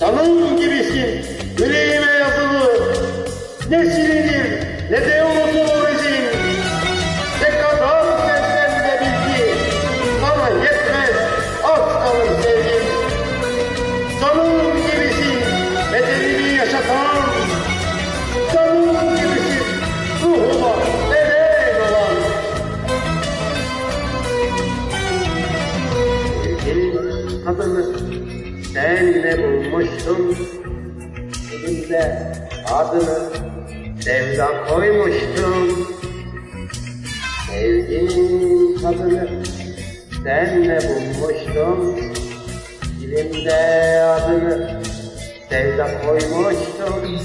Canım gibisin, yüreğime yazılı. Ne bulmuştum. Elimde adını sevda koymuştum. Sevgili kadını senle bulmuştum. Dilimde adını sevda koymuştum.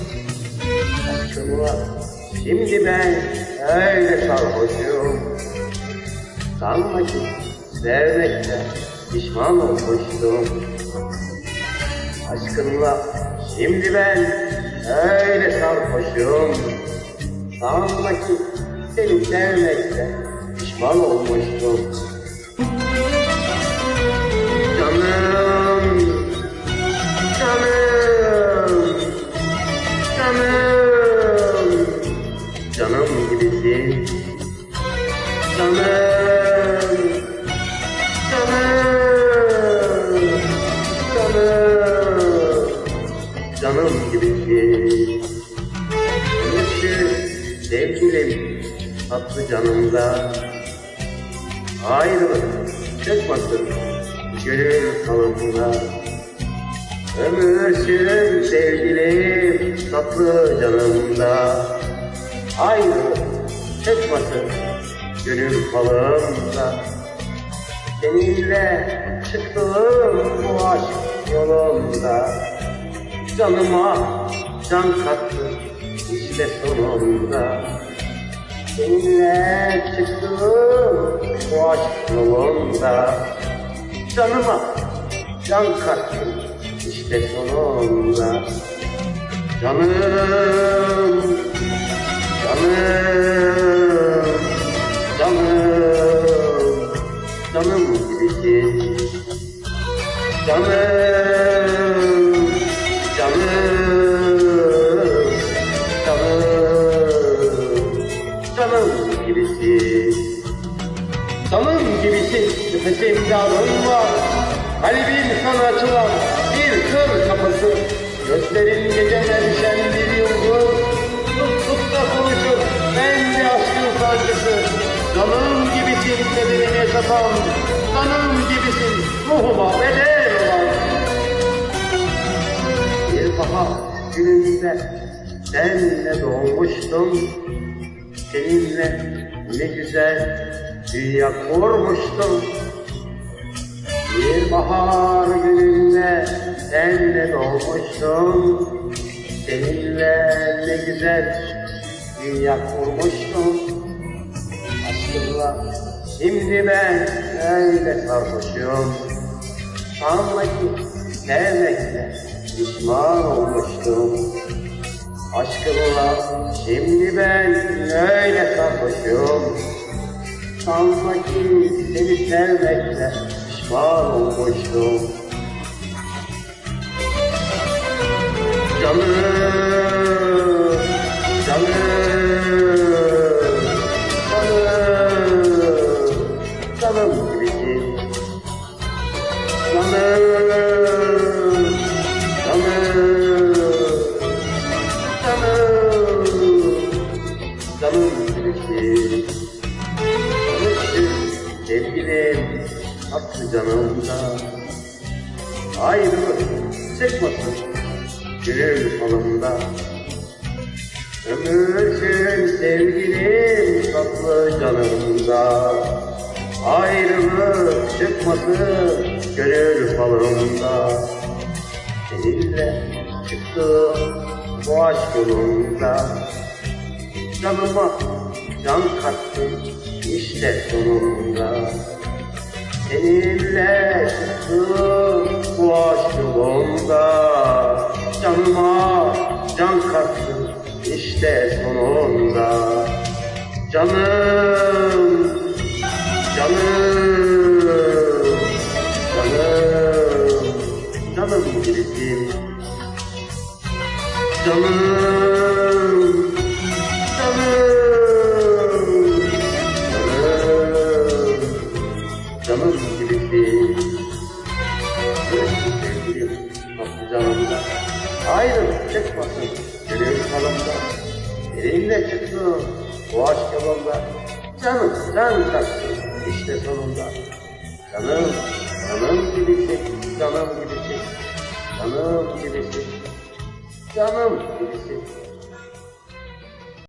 Aşkımla şimdi ben öyle sarhoşum. Sanma ki sevmekte pişman olmuştum. Aşkınla şimdi ben öyle sarhoşum. Sanma ki seni sevmekte pişman olmuştum. Sevgilim tatlı canımda. Ayrılık çıkmasın gönül kalımda. Ömürsün sevgilim tatlı canımda. Ayrılık çıkmasın gönül falımda. Seninle çıktığım bu aşk yolunda. Canıma can kattı işte sonunda. Seninle çıktığım bu aşk yolunda. Canıma can kattı işte sonunda. Canım, canım, canım, canım gibisin. Canım, gibisin. Canım gibisin, nefesimde alın var. Kalbim sana açılan bir kır kapısı. Gözlerin geceler düşen bir yıldız. Tutlukta konuşur, ben de aşkın sancısı. Canım gibisin, bedenimi yaşatan. Canım gibisin, ruhuma bedel olan. Bir bahar gününde senle doğmuştum. Seninle ne güzel dünya kurmuştum. Bir bahar gününde senle doğmuştum. Seninle ne güzel dünya kurmuştum. Aşkınla şimdi ben öyle sarhoşum. Sanma ki sevmekle pişman olmuştum. Aşkınla şimdi ben öyle sarhoşum. Sanma ki seni sevmekle pişman olmuştum. Canım, canımda. Ayrılık çıkmasın gönül falımda. Ömürsün sevgilim tatlı canımda. Ayrılık çıkmasın gönül falımda. Seninle çıktım bu aşk yolunda. Canıma can kattı işte sonunda. Seninle aşk yolunda. Canıma can kattı işte sonunda. Canım, canım, canım, canım gibisin. Canım, Ayrılık çıkmasın, gönül salımda. Elinle çıksın, bu aşk yolunda. Canım, sen taksın, işte sonunda. Canım, canım gibisin, canım gibisin. Canım gibisin, canım gibisin.